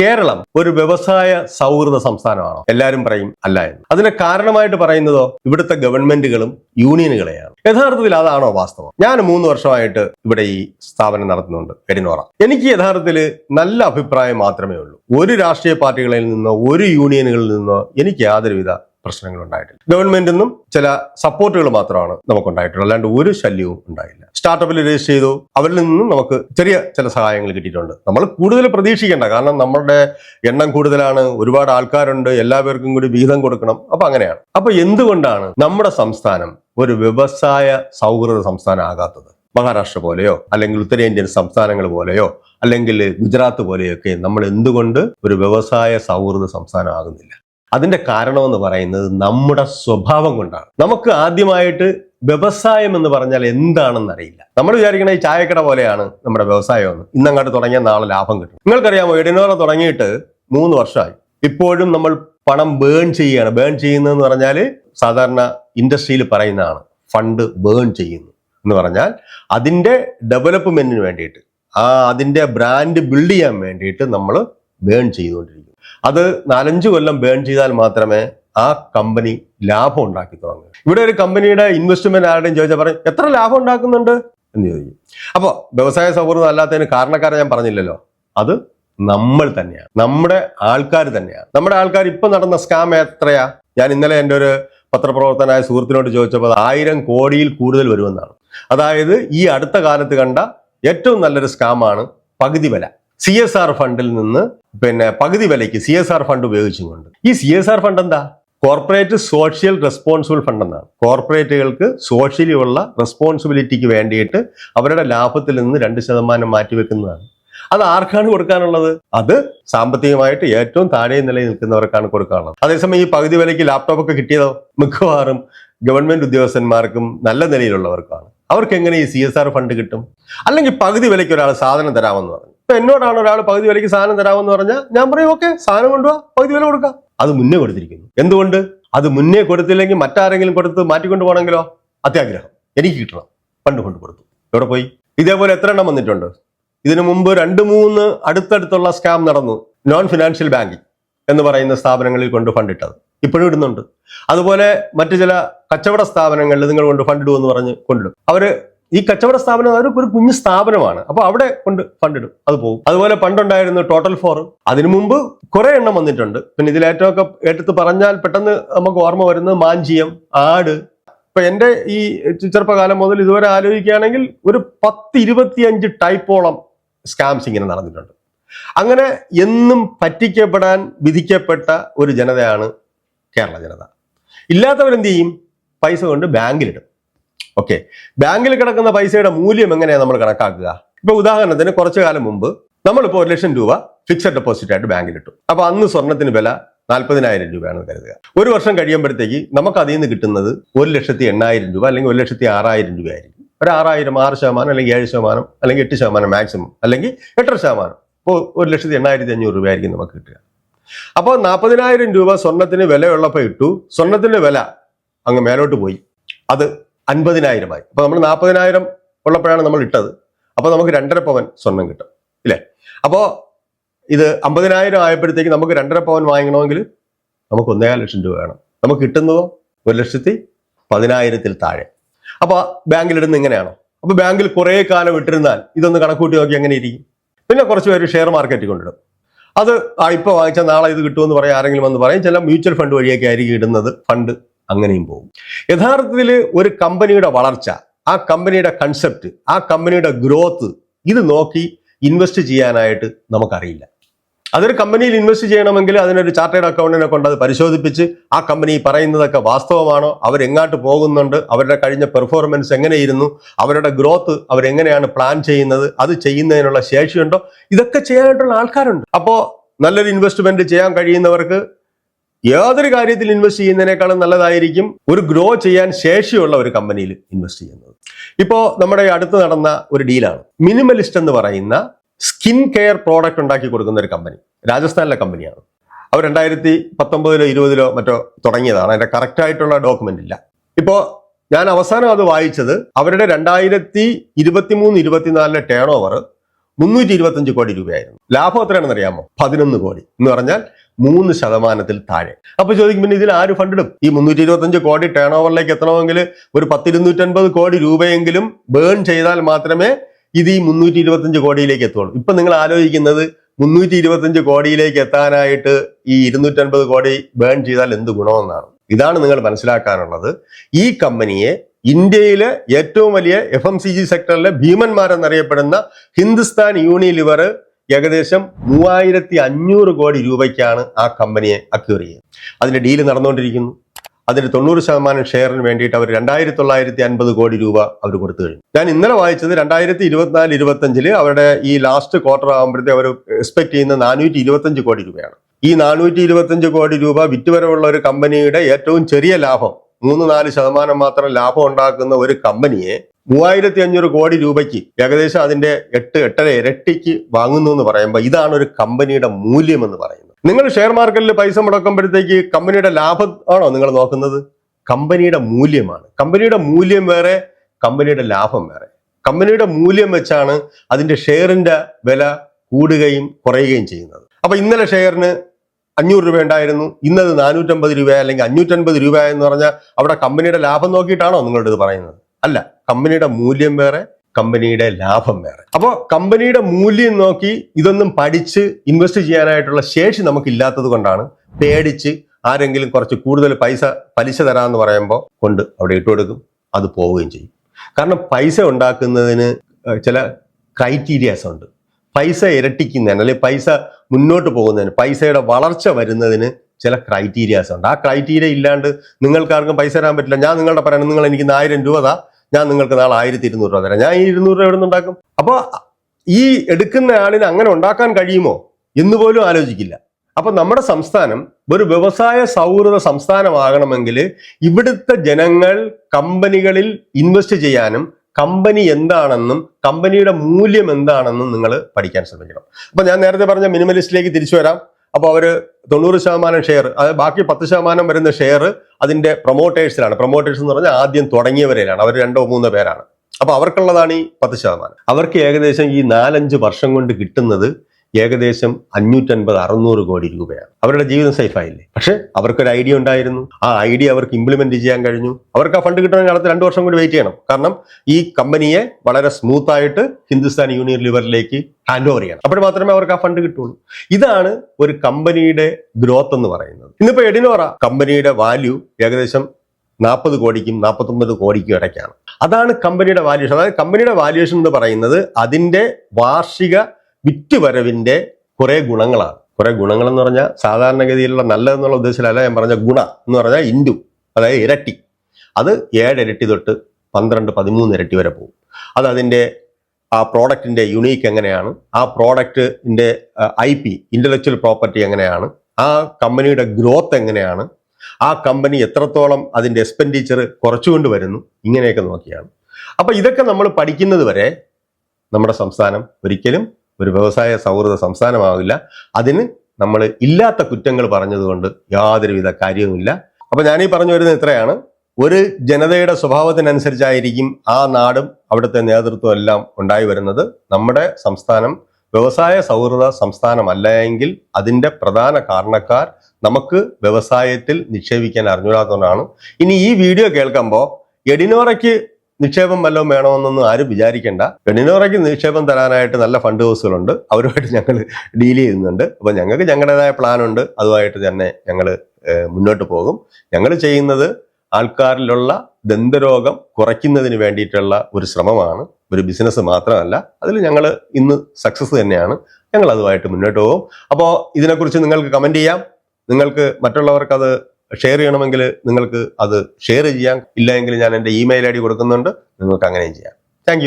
കേരളം ഒരു വ്യവസായ സൗഹൃദ സംസ്ഥാനമാണോ? എല്ലാവരും പറയും അല്ല എന്ന്. അതിന് കാരണമായിട്ട് പറയുന്നതോ ഇവിടുത്തെ ഗവൺമെന്റുകളും യൂണിയനുകളെയാണ്. യഥാർത്ഥത്തിൽ അതാണോ വാസ്തവം? ഞാൻ മൂന്ന് വർഷമായിട്ട് ഇവിടെ ഈ സ്ഥാപനം നടത്തുന്നുണ്ട് പെരിനോറ എനിക്ക് യഥാർത്ഥത്തിൽ നല്ല അഭിപ്രായം മാത്രമേ ഉള്ളൂ. ഒരു രാഷ്ട്രീയ പാർട്ടികളിൽ നിന്നോ ഒരു യൂണിയനുകളിൽ നിന്നോ എനിക്ക് യാതൊരുവിധ പ്രശ്നങ്ങൾ ഉണ്ടായിട്ടില്ല ഗവൺമെന്റിൽ നിന്നും ചില സപ്പോർട്ടുകൾ മാത്രമാണ് നമുക്ക് ഉണ്ടായിട്ടുള്ളത് അല്ലാണ്ട് ഒരു ശല്യവും ഉണ്ടായില്ല. സ്റ്റാർട്ടപ്പിൽ രജിസ്റ്റർ ചെയ്തു. അവരിൽ നിന്നും നമുക്ക് ചെറിയ ചില സഹായങ്ങൾ കിട്ടിയിട്ടുണ്ട്. നമ്മൾ കൂടുതൽ പ്രതീക്ഷിക്കേണ്ട. കാരണം നമ്മളുടെ എണ്ണം കൂടുതലാണ്. ഒരുപാട് ആൾക്കാരുണ്ട്. എല്ലാവർക്കും കൂടി വിഹിതം കൊടുക്കണം. അപ്പൊ അങ്ങനെയാണ്. അപ്പൊ എന്തുകൊണ്ടാണ് നമ്മുടെ സംസ്ഥാനം ഒരു വ്യവസായ സൗഹൃദ സംസ്ഥാനം ആകാത്തത് മഹാരാഷ്ട്ര പോലെയോ അല്ലെങ്കിൽ ഉത്തരേന്ത്യൻ സംസ്ഥാനങ്ങൾ പോലെയോ അല്ലെങ്കിൽ ഗുജറാത്ത് പോലെയൊക്കെ നമ്മൾ എന്തുകൊണ്ട് ഒരു വ്യവസായ സൗഹൃദ സംസ്ഥാനം ആകുന്നില്ല അതിന്റെ കാരണമെന്ന് പറയുന്നത് നമ്മുടെ സ്വഭാവം കൊണ്ടാണ്. നമുക്ക് ആദ്യമായിട്ട് വ്യവസായം എന്ന് പറഞ്ഞാൽ എന്താണെന്ന് അറിയില്ല. നമ്മൾ വിചാരിക്കണ ഈ ചായക്കട പോലെയാണ് നമ്മുടെ വ്യവസായം എന്ന്. ഇന്നങ്ങോട്ട് തുടങ്ങിയാൽ നാളെ ലാഭം കിട്ടും. നിങ്ങൾക്കറിയാമോ എഡിനോറ തുടങ്ങിയിട്ട് മൂന്ന് വർഷമായി. ഇപ്പോഴും നമ്മൾ പണം ബേൺ ചെയ്യുകയാണ്. ബേൺ ചെയ്യുന്നതെന്ന് പറഞ്ഞാൽ സാധാരണ ഇൻഡസ്ട്രിയിൽ പറയുന്നതാണ് ഫണ്ട് ബേൺ ചെയ്യുന്നു എന്ന് പറഞ്ഞാൽ അതിന്റെ ഡെവലപ്മെന്റിന് വേണ്ടിയിട്ട് ആ അതിന്റെ ബ്രാൻഡ് ബിൽഡ് ചെയ്യാൻ വേണ്ടിയിട്ട് നമ്മൾ ബേൺ ചെയ്തുകൊണ്ടിരിക്കും അത് നാലഞ്ച് കൊല്ലം ബേൺ ചെയ്താൽ മാത്രമേ ആ കമ്പനി ലാഭം ഉണ്ടാക്കി തുടങ്ങൂ. ഇവിടെ ഒരു കമ്പനിയുടെ ഇൻവെസ്റ്റ്മെന്റ് ആരുടെയും ചോദിച്ചാൽ പറയും എത്ര ലാഭം ഉണ്ടാക്കുന്നുണ്ട്? എന്ന് ചോദിക്കും. അപ്പോൾ വ്യവസായ സൗഹൃദം അല്ലാത്തതിന് കാരണക്കാരെ ഞാൻ പറഞ്ഞില്ലല്ലോ. അത് നമ്മൾ തന്നെയാണ് നമ്മുടെ ആൾക്കാർ തന്നെയാണ് നമ്മുടെ ആൾക്കാർ ഇപ്പൊ നടന്ന സ്കാം എത്രയാ? ഞാൻ ഇന്നലെ എന്റെ ഒരു പത്രപ്രവർത്തനായ സുഹൃത്തിനോട് ചോദിച്ചപ്പോൾ ആയിരം കോടിയിൽ കൂടുതൽ വരുമെന്നാണ്. അതായത് ഈ അടുത്ത കാലത്ത് കണ്ട ഏറ്റവും നല്ലൊരു സ്കാമാണ് പകുതി വില. സി എസ് ആർ ഫണ്ടിൽ നിന്ന് പിന്നെ പകുതി വിലയ്ക്ക് സി എസ് ആർ ഫണ്ട് ഉപയോഗിച്ചുകൊണ്ട്. ഈ സി എസ് ആർ ഫണ്ട് എന്താ? കോർപ്പറേറ്റ് സോഷ്യൽ റെസ്പോൺസിബിൾ ഫണ്ട് എന്നാണ്. കോർപ്പറേറ്റുകൾക്ക് സോഷ്യലി ഉള്ള റെസ്പോൺസിബിലിറ്റിക്ക് വേണ്ടിയിട്ട് അവരുടെ ലാഭത്തിൽ നിന്ന് രണ്ട് ശതമാനം മാറ്റിവെക്കുന്നതാണ്. അത് ആർക്കാണ് കൊടുക്കാനുള്ളത്? അത് സാമ്പത്തികമായിട്ട് ഏറ്റവും താഴെ നിലയിൽ നിൽക്കുന്നവർക്കാണ് കൊടുക്കാനുള്ളത്. അതേസമയം ഈ പകുതി വിലയ്ക്ക് ലാപ്ടോപ്പ് ഒക്കെ കിട്ടിയതോ? മിക്കവാറും ഗവൺമെന്റ് ഉദ്യോഗസ്ഥന്മാർക്കും നല്ല നിലയിലുള്ളവർക്കാണ്. അവർക്ക് എങ്ങനെ ഈ സി എസ് ആർ ഫണ്ട് കിട്ടും? അല്ലെങ്കിൽ പകുതി വിലയ്ക്ക് ഒരാൾ സാധനം തരാമെന്ന് പറഞ്ഞു. എന്നോടാണ് ഒരാൾ പകുതി വിലയ്ക്ക് സാധനം തരാമെന്ന് പറഞ്ഞാൽ ഞാൻ പറയും ഓക്കെ സാധനം കൊണ്ടുപോവാ പകുതി വില കൊടുക്കാം. അത് മുന്നേ കൊടുത്തിരിക്കുന്നു. എന്തുകൊണ്ട്? അത് മുന്നേ കൊടുത്തില്ലെങ്കിൽ മറ്റാരെങ്കിലും കൊടുത്ത് മാറ്റിക്കൊണ്ട് പോകണമെങ്കിലോ? അത്യാഗ്രഹം. എനിക്ക് കിട്ടണം. പണ്ട് കൊണ്ട് കൊടുത്തു. എവിടെ പോയി? ഇതേപോലെ എത്ര എണ്ണം വന്നിട്ടുണ്ട്? ഇതിനു മുമ്പ് രണ്ട് മൂന്ന് അടുത്തടുത്തുള്ള സ്കാം നടന്നു. നോൺ ഫിനാൻഷ്യൽ ബാങ്കിങ് എന്ന് പറയുന്ന സ്ഥാപനങ്ങളിൽ കൊണ്ട് ഫണ്ട് ഇട്ടത്. ഇപ്പോഴും ഇടുന്നുണ്ട്. അതുപോലെ മറ്റു ചില കച്ചവട സ്ഥാപനങ്ങളിൽ നിങ്ങൾ കൊണ്ട് ഫണ്ട് ഇടുമെന്ന് പറഞ്ഞ് കൊണ്ടിടും. അവർ ഈ കച്ചവട സ്ഥാപനം അതൊരു ഒരു കുഞ്ഞു സ്ഥാപനമാണ്. അപ്പൊ അവിടെ കൊണ്ട് ഫണ്ട് ഇടും. അത് പോകും അതുപോലെ പണ്ടുണ്ടായിരുന്നു ടോട്ടൽ ഫോർ അതിനു മുമ്പ് കുറെ എണ്ണം വന്നിട്ടുണ്ട്. പിന്നെ ഇതിൽ ഏറ്റവും ഒക്കെ എടുത്ത് പറഞ്ഞാൽ പെട്ടെന്ന് നമുക്ക് ഓർമ്മ വരുന്നത് മാഞ്ചിയം ആട്. ഇപ്പൊ എന്റെ ഈ ചെറുപ്പകാലം മുതൽ ഇതുവരെ ആലോചിക്കുകയാണെങ്കിൽ ഒരു പത്ത് ഇരുപത്തിയഞ്ച് ടൈപ്പോളം സ്കാംസ് ഇങ്ങനെ നടന്നിട്ടുണ്ട്. അങ്ങനെ എന്നും പറ്റിക്കപ്പെടാൻ വിധിക്കപ്പെട്ട ഒരു ജനതയാണ് കേരള ജനത. ഇല്ലാത്തവരെന്ത് ചെയ്യും? പൈസ കൊണ്ട് ബാങ്കിലിടും. ഓക്കെ ബാങ്കിൽ കിടക്കുന്ന പൈസയുടെ മൂല്യം എങ്ങനെയാണ് നമ്മൾ കണക്കാക്കുക? ഇപ്പൊ ഉദാഹരണത്തിന് കുറച്ചു കാലം മുമ്പ് നമ്മളിപ്പോൾ ഒരു ലക്ഷം രൂപ ഫിക്സഡ് ഡെപ്പോസിറ്റ് ആയിട്ട് ബാങ്കിൽ ഇട്ടു. അപ്പൊ അന്ന് സ്വർണത്തിന് വില നാൽപ്പതിനായിരം രൂപയാണെന്ന് കരുതുക. ഒരു വർഷം കഴിയുമ്പോഴത്തേക്ക് നമുക്ക് അതിൽ നിന്ന് കിട്ടുന്നത് ഒരു ലക്ഷത്തി എണ്ണായിരം രൂപ അല്ലെങ്കിൽ ഒരു ലക്ഷത്തി ആറായിരം രൂപയായിരിക്കും. ഒരു ആറായിരം ആറ് ശതമാനം അല്ലെങ്കിൽ ഏഴ് ശതമാനം അല്ലെങ്കിൽ എട്ട് ശതമാനം മാക്സിമം അല്ലെങ്കിൽ എട്ടര ശതമാനം. ഇപ്പോൾ ഒരു ലക്ഷത്തി എണ്ണായിരത്തി അഞ്ഞൂറ് രൂപയായിരിക്കും നമുക്ക് കിട്ടുക. അപ്പോൾ നാൽപ്പതിനായിരം രൂപ സ്വർണത്തിന് വിലയുള്ളപ്പോൾ ഇട്ടു. സ്വർണത്തിന്റെ വില അങ്ങ് മേലോട്ട് പോയി. അത് അൻപതിനായിരമായി. അപ്പോൾ നമ്മൾ നാൽപ്പതിനായിരം ഉള്ളപ്പോഴാണ് നമ്മൾ ഇട്ടത്. അപ്പോൾ നമുക്ക് രണ്ടര പവൻ സ്വർണം കിട്ടും. ഇല്ലേ? അപ്പോൾ ഇത് അമ്പതിനായിരം ആയപ്പോഴത്തേക്ക് നമുക്ക് രണ്ടര പവൻ വാങ്ങണമെങ്കിൽ നമുക്ക് ഒന്നേകാൽ ലക്ഷം രൂപ വേണം. നമുക്ക് കിട്ടുന്നതോ ഒരു ലക്ഷത്തി പതിനായിരത്തിൽ താഴെ. അപ്പോൾ ബാങ്കിലിടുന്ന ഇങ്ങനെയാണോ? അപ്പോൾ ബാങ്കിൽ കുറേ കാലം ഇട്ടിരുന്നാൽ ഇതൊന്ന് കണക്കൂട്ടി നോക്കി എങ്ങനെ ഇരിക്കും? പിന്നെ കുറച്ച് പേര് ഷെയർ മാർക്കറ്റിൽ കൊണ്ടിടും. അത് ഇപ്പോൾ വാങ്ങിച്ചാൽ നാളെ ഇത് കിട്ടുമെന്ന് പറയാം ആരെങ്കിലും വന്ന് പറയും. ചില മ്യൂച്വൽ ഫണ്ട് വഴിയൊക്കെ ആയിരിക്കും ഇടുന്നത് ഫണ്ട്. അങ്ങനെയും പോകും. യഥാർത്ഥത്തിൽ ഒരു കമ്പനിയുടെ വളർച്ച ആ കമ്പനിയുടെ കൺസെപ്റ്റ് ആ കമ്പനിയുടെ ഗ്രോത്ത് ഇത് നോക്കി ഇൻവെസ്റ്റ് ചെയ്യാനായിട്ട് നമുക്കറിയില്ല. അതൊരു കമ്പനിയിൽ ഇൻവെസ്റ്റ് ചെയ്യണമെങ്കിൽ അതിനൊരു ചാർട്ടേഡ് അക്കൗണ്ടിനെ കൊണ്ട് അത് പരിശോധിപ്പിച്ച് ആ കമ്പനി പറയുന്നതൊക്കെ വാസ്തവമാണോ അവരെങ്ങാട്ട് പോകുന്നുണ്ട് അവരുടെ കഴിഞ്ഞ പെർഫോമൻസ് എങ്ങനെയിരുന്നു അവരുടെ ഗ്രോത്ത് അവരെങ്ങനെയാണ് പ്ലാൻ ചെയ്യുന്നത് അത് ചെയ്യുന്നതിനുള്ള ശേഷിയുണ്ടോ? ഇതൊക്കെ ചെയ്യാനായിട്ടുള്ള ആൾക്കാരുണ്ട്. അപ്പോൾ നല്ലൊരു ഇൻവെസ്റ്റ്മെന്റ് ചെയ്യാൻ കഴിയുന്നവർക്ക് യാതൊരു കാര്യത്തിൽ ഇൻവെസ്റ്റ് ചെയ്യുന്നതിനേക്കാളും നല്ലതായിരിക്കും ഒരു ഗ്രോ ചെയ്യാൻ ശേഷിയുള്ള ഒരു കമ്പനിയിൽ ഇൻവെസ്റ്റ് ചെയ്യുന്നത്. ഇപ്പോൾ നമ്മുടെ അടുത്ത് നടന്ന ഒരു ഡീലാണ് മിനിമലിസ്റ്റ് എന്ന് പറയുന്ന സ്കിൻ കെയർ പ്രോഡക്റ്റ് ഉണ്ടാക്കി കൊടുക്കുന്ന ഒരു കമ്പനി രാജസ്ഥാനിലെ കമ്പനിയാണ് അവർ രണ്ടായിരത്തി പത്തൊമ്പതിലോ ഇരുപതിലോ മറ്റോ തുടങ്ങിയതാണ്. അതിന്റെ കറക്റ്റ് ആയിട്ടുള്ള ഡോക്യുമെന്റ് ഇല്ല. ഇപ്പോൾ ഞാൻ അവസാനം അത് വായിച്ചത് അവരുടെ രണ്ടായിരത്തി ഇരുപത്തി മൂന്ന് ഇരുപത്തിനാലിലെ ടേൺ ഓവർ മുന്നൂറ്റി ഇരുപത്തഞ്ച് കോടി രൂപയായിരുന്നു. ലാഭം എത്രയാണെന്ന് അറിയാമോ പതിനൊന്ന് കോടി. എന്ന് പറഞ്ഞാൽ മൂന്ന് ശതമാനത്തിൽ താഴെ. അപ്പൊ ചോദിക്കും പിന്നെ ഇതിൽ ആര് ഫണ്ടിടും ഈ മുന്നൂറ്റി ഇരുപത്തഞ്ച് കോടി ടേൺ ഓവറിലേക്ക് എത്തണമെങ്കിൽ ഒരു പത്തിരുന്നൂറ്റൻപത് കോടി രൂപയെങ്കിലും ബേൺ ചെയ്താൽ മാത്രമേ ഇത് ഈ മുന്നൂറ്റി ഇരുപത്തഞ്ച് കോടിയിലേക്ക് എത്തുള്ളൂ. ഇപ്പൊ നിങ്ങൾ ആലോചിക്കുന്നത് മുന്നൂറ്റി ഇരുപത്തഞ്ച് കോടിയിലേക്ക് എത്താനായിട്ട് ഈ ഇരുന്നൂറ്റൻപത് കോടി ബേൺ ചെയ്താൽ എന്ത് ഗുണമെന്നാണ്. ഇതാണ് നിങ്ങൾ മനസ്സിലാക്കാനുള്ളത്. ഈ കമ്പനിയെ ഇന്ത്യയിലെ ഏറ്റവും വലിയ എഫ് എം സി ജി സെക്ടറിലെ ഭീമന്മാരെന്നറിയപ്പെടുന്ന ഹിന്ദുസ്ഥാൻ യൂണിലിവർ ഏകദേശം മൂവായിരത്തി അഞ്ഞൂറ് കോടി രൂപയ്ക്കാണ് ആ കമ്പനിയെ അക്യൂർ ചെയ്യുന്നത്. അതിന്റെ ഡീൽ നടന്നുകൊണ്ടിരിക്കുന്നു. അതിന് തൊണ്ണൂറ് ശതമാനം ഷെയറിന് വേണ്ടിയിട്ട് അവർ രണ്ടായിരത്തി തൊള്ളായിരത്തി അൻപത് കോടി രൂപ അവർ കൊടുത്തു കഴിഞ്ഞു. ഞാൻ ഇന്നലെ വായിച്ചത് രണ്ടായിരത്തി ഇരുപത്തിനാല് ഇരുപത്തഞ്ചിൽ അവരുടെ ഈ ലാസ്റ്റ് ക്വാർട്ടർ ആകുമ്പോഴത്തെ അവർ എക്സ്പെക്ട് ചെയ്യുന്ന നാനൂറ്റി ഇരുപത്തഞ്ച് കോടി രൂപയാണ്. ഈ നാനൂറ്റി ഇരുപത്തഞ്ച് കോടി രൂപ വിറ്റുവരവുള്ള ഒരു കമ്പനിയുടെ ഏറ്റവും ചെറിയ ലാഭം മൂന്ന് നാല് ശതമാനം മാത്രം ലാഭം ഉണ്ടാക്കുന്ന ഒരു കമ്പനിയെ മൂവായിരത്തി അഞ്ഞൂറ് കോടി രൂപയ്ക്ക് ഏകദേശം അതിന്റെ എട്ട് എട്ടര ഇരട്ടിക്ക് വാങ്ങുന്നു എന്ന് പറയുമ്പോൾ ഇതാണ് ഒരു കമ്പനിയുടെ മൂല്യം എന്ന് പറയുന്നത്. നിങ്ങൾ ഷെയർ മാർക്കറ്റിൽ പൈസ മുടക്കുമ്പോഴത്തേക്ക് കമ്പനിയുടെ ലാഭം ആണോ നിങ്ങൾ നോക്കുന്നത്? കമ്പനിയുടെ മൂല്യമാണ്. കമ്പനിയുടെ മൂല്യം വേറെ കമ്പനിയുടെ ലാഭം വേറെ. കമ്പനിയുടെ മൂല്യം വെച്ചാണ് അതിന്റെ ഷെയറിന്റെ വില കൂടുകയും കുറയുകയും ചെയ്യുന്നത്. അപ്പൊ ഇന്നലെ ഷെയറിന് അഞ്ഞൂറ് രൂപ ഉണ്ടായിരുന്നു. ഇന്നത് നാനൂറ്റമ്പത് രൂപ അല്ലെങ്കിൽ അഞ്ഞൂറ്റൻപത് രൂപ എന്ന് പറഞ്ഞാൽ അവിടെ കമ്പനിയുടെ ലാഭം നോക്കിയിട്ടാണോ നിങ്ങളുടെ ഇത് പറയുന്നത്? അല്ല. കമ്പനിയുടെ മൂല്യം വേറെ കമ്പനിയുടെ ലാഭം വേറെ. അപ്പോൾ കമ്പനിയുടെ മൂല്യം നോക്കി ഇതൊന്നും പഠിച്ച് ഇൻവെസ്റ്റ് ചെയ്യാനായിട്ടുള്ള ശേഷി നമുക്കില്ലാത്തത് കൊണ്ടാണ് പേടിച്ച് ആരെങ്കിലും കുറച്ച് കൂടുതൽ പൈസ പലിശ തരാമെന്ന് പറയുമ്പോൾ കൊണ്ട് അവിടെ ഇട്ടുകൊടുക്കും അത് പോവുകയും ചെയ്യും. കാരണം പൈസ ഉണ്ടാക്കുന്നതിന് ചില ക്രൈറ്റീരിയാസ് ഉണ്ട്. പൈസ ഇരട്ടിക്കുന്നതിന് അല്ലെങ്കിൽ പൈസ മുന്നോട്ട് പോകുന്നതിന് പൈസയുടെ വളർച്ച വരുന്നതിന് ചില ക്രൈറ്റീരിയാസ് ഉണ്ട്. ആ ക്രൈറ്റീരിയ ഇല്ലാണ്ട് നിങ്ങൾക്കാർക്കും പൈസ തരാൻ പറ്റില്ല. ഞാൻ നിങ്ങളുടെ പറയണം നിങ്ങൾ എനിക്ക് ആയിരം രൂപ ഞാൻ നിങ്ങൾക്ക് നാളെ ആയിരത്തി ഇരുന്നൂറ് രൂപ തരാം. ഞാൻ ഈ ഇരുന്നൂറ് രൂപ എവിടെ നിന്നുണ്ടാക്കും അപ്പോൾ ഈ എടുക്കുന്ന ആളിന് അങ്ങനെ ഉണ്ടാക്കാൻ കഴിയുമോ എന്ന് പോലും ആലോചിക്കില്ല. അപ്പൊ നമ്മുടെ സംസ്ഥാനം ഒരു വ്യവസായ സൗഹൃദ സംസ്ഥാനമാകണമെങ്കിൽ ഇവിടുത്തെ ജനങ്ങൾ കമ്പനികളിൽ ഇൻവെസ്റ്റ് ചെയ്യാനും കമ്പനി എന്താണെന്നും കമ്പനിയുടെ മൂല്യം എന്താണെന്നും നിങ്ങൾ പഠിക്കാൻ ശ്രമിക്കണം. അപ്പൊ ഞാൻ നേരത്തെ പറഞ്ഞ മിനിമലിസ്റ്റിലേക്ക് തിരിച്ചു വരാം. അപ്പോൾ അവർ തൊണ്ണൂറ് ശതമാനം ഷെയർ അത് ബാക്കി പത്ത് ശതമാനം വരുന്ന ഷെയർ അതിന്റെ പ്രൊമോട്ടേഴ്സിലാണ് പ്രൊമോട്ടേഴ്സ് എന്ന് പറഞ്ഞാൽ ആദ്യം തുടങ്ങിയവരിലാണ്. അവർ രണ്ടോ മൂന്നോ പേരാണ്. അപ്പോൾ അവർക്കുള്ളതാണ് ഈ പത്ത് ശതമാനം. അവർക്ക് ഏകദേശം ഈ നാലഞ്ച് വർഷം കൊണ്ട് കിട്ടുന്നത് ഏകദേശം അഞ്ഞൂറ്റൻപത് അറുന്നൂറ് കോടി രൂപയാണ്. അവരുടെ ജീവിതം സേഫായില്ലേ പക്ഷെ അവർക്കൊരു ഐഡിയ ഉണ്ടായിരുന്നു. ആ ഐഡിയ അവർക്ക് ഇംപ്ലിമെന്റ് ചെയ്യാൻ കഴിഞ്ഞു. അവർക്ക് ആ ഫണ്ട് കിട്ടണമെങ്കിൽ അടുത്ത രണ്ട് വർഷം കൂടി വെയിറ്റ് ചെയ്യണം. കാരണം ഈ കമ്പനിയെ വളരെ സ്മൂത്ത് ആയിട്ട് ഹിന്ദുസ്ഥാൻ യൂണിയൻ ലിവറിലേക്ക് ഹാൻഡ് ഓവർ ചെയ്യണം. അപ്പോൾ മാത്രമേ അവർക്ക് ആ ഫണ്ട് കിട്ടുള്ളൂ. ഇതാണ് ഒരു കമ്പനിയുടെ ഗ്രോത്ത് എന്ന് പറയുന്നത്. ഇന്നിപ്പോ എഡിനോറ കമ്പനിയുടെ വാല്യൂ ഏകദേശം നാൽപ്പത് കോടിക്കും നാൽപ്പത്തൊമ്പത് കോടിക്കും ഇടയ്ക്കാണ്. അതാണ് കമ്പനിയുടെ വാല്യൂഷൻ അതായത് കമ്പനിയുടെ വാല്യൂഷൻ എന്ന് പറയുന്നത് അതിന്റെ വാർഷിക വിറ്റുവരവിന്റെ കുറേ ഗുണങ്ങളാണ്. കുറേ ഗുണങ്ങൾ എന്ന് പറഞ്ഞാൽ സാധാരണഗതിയിലുള്ള നല്ലതെന്നുള്ള ഉദ്ദേശത്തിലല്ല ഞാൻ പറഞ്ഞ ഗുണ എന്ന് പറഞ്ഞാൽ ഇൻഡു അതായത് ഇരട്ടി. അത് ഏഴ് ഇരട്ടി തൊട്ട് പന്ത്രണ്ട് പതിമൂന്ന് ഇരട്ടി വരെ പോകും. അത് അതിന്റെ ആ പ്രോഡക്റ്റിന്റെ യുണീക്ക് എങ്ങനെയാണ്? ആ പ്രോഡക്റ്റിന്റെ ഐ പി ഇന്റലക്ച്വൽ പ്രോപ്പർട്ടി എങ്ങനെയാണ്? ആ കമ്പനിയുടെ ഗ്രോത്ത് എങ്ങനെയാണ്? ആ കമ്പനി എത്രത്തോളം അതിന്റെ എക്സ്പെൻഡിച്ചർ കുറച്ചുകൊണ്ട് വരുന്നു? ഇങ്ങനെയൊക്കെ നോക്കിയാണ്. അപ്പോൾ ഇതൊക്കെ നമ്മൾ പഠിക്കുന്നത് വരെ നമ്മുടെ സംസ്ഥാനം ഒരിക്കലും ഒരു വ്യവസായ സൗഹൃദ സംസ്ഥാനമാവില്ല. അതിന് നമ്മൾ ഇല്ലാത്ത കുറ്റങ്ങൾ പറഞ്ഞതുകൊണ്ട് യാതൊരുവിധ കാര്യവുമില്ല. അപ്പൊ ഞാനീ പറഞ്ഞു വരുന്നത് ഇത്രയാണ്. ഒരു ജനതയുടെ സ്വഭാവത്തിനനുസരിച്ചായിരിക്കും ആ നാടും അവിടുത്തെ നേതൃത്വം എല്ലാം ഉണ്ടായി വരുന്നത്. നമ്മുടെ സംസ്ഥാനം വ്യവസായ സൗഹൃദ സംസ്ഥാനമല്ല എങ്കിൽ അതിന്റെ പ്രധാന കാരണക്കാർ നമുക്ക് വ്യവസായത്തിൽ നിക്ഷേപിക്കാൻ അറിഞ്ഞൂടാത്തതുകൊണ്ടാണ് ഇനി ഈ വീഡിയോ കേൾക്കുമ്പോൾ എഡിനോറയ്ക്ക് നിക്ഷേപം വല്ലതും വേണമെന്നൊന്നും ആരും വിചാരിക്കേണ്ട. പെണ്ണിനോറയ്ക്ക് നിക്ഷേപം തരാനായിട്ട് നല്ല ഫണ്ട് ഹൗസുകളുണ്ട്. അവരുമായിട്ട് ഞങ്ങൾ ഡീൽ ചെയ്യുന്നുണ്ട്. അപ്പോൾ ഞങ്ങൾക്ക് ഞങ്ങളുടേതായ പ്ലാൻ ഉണ്ട് അതുമായിട്ട് തന്നെ ഞങ്ങൾ മുന്നോട്ട് പോകും. ഞങ്ങൾ ചെയ്യുന്നത് ആൾക്കാരിലുള്ള ദന്തരോഗം കുറയ്ക്കുന്നതിന് വേണ്ടിയിട്ടുള്ള ഒരു ശ്രമമാണ്. ഒരു ബിസിനസ് മാത്രമല്ല. അതിൽ ഞങ്ങൾ ഇന്ന് സക്സസ് തന്നെയാണ്. ഞങ്ങൾ അതുമായിട്ട് മുന്നോട്ട് പോകും. അപ്പോൾ ഇതിനെക്കുറിച്ച് നിങ്ങൾക്ക് കമന്റ് ചെയ്യാം. നിങ്ങൾക്ക് മറ്റുള്ളവർക്ക് അത് ഷെയർ ചെയ്യണമെങ്കിൽ നിങ്ങൾക്ക് അത് ഷെയർ ചെയ്യാം. ഇല്ലെങ്കിൽ ഞാൻ എന്റെ ഇമെയിൽ ഐ ഡി കൊടുക്കുന്നുണ്ട്. നിങ്ങൾക്ക് അങ്ങനെയും ചെയ്യാം. താങ്ക്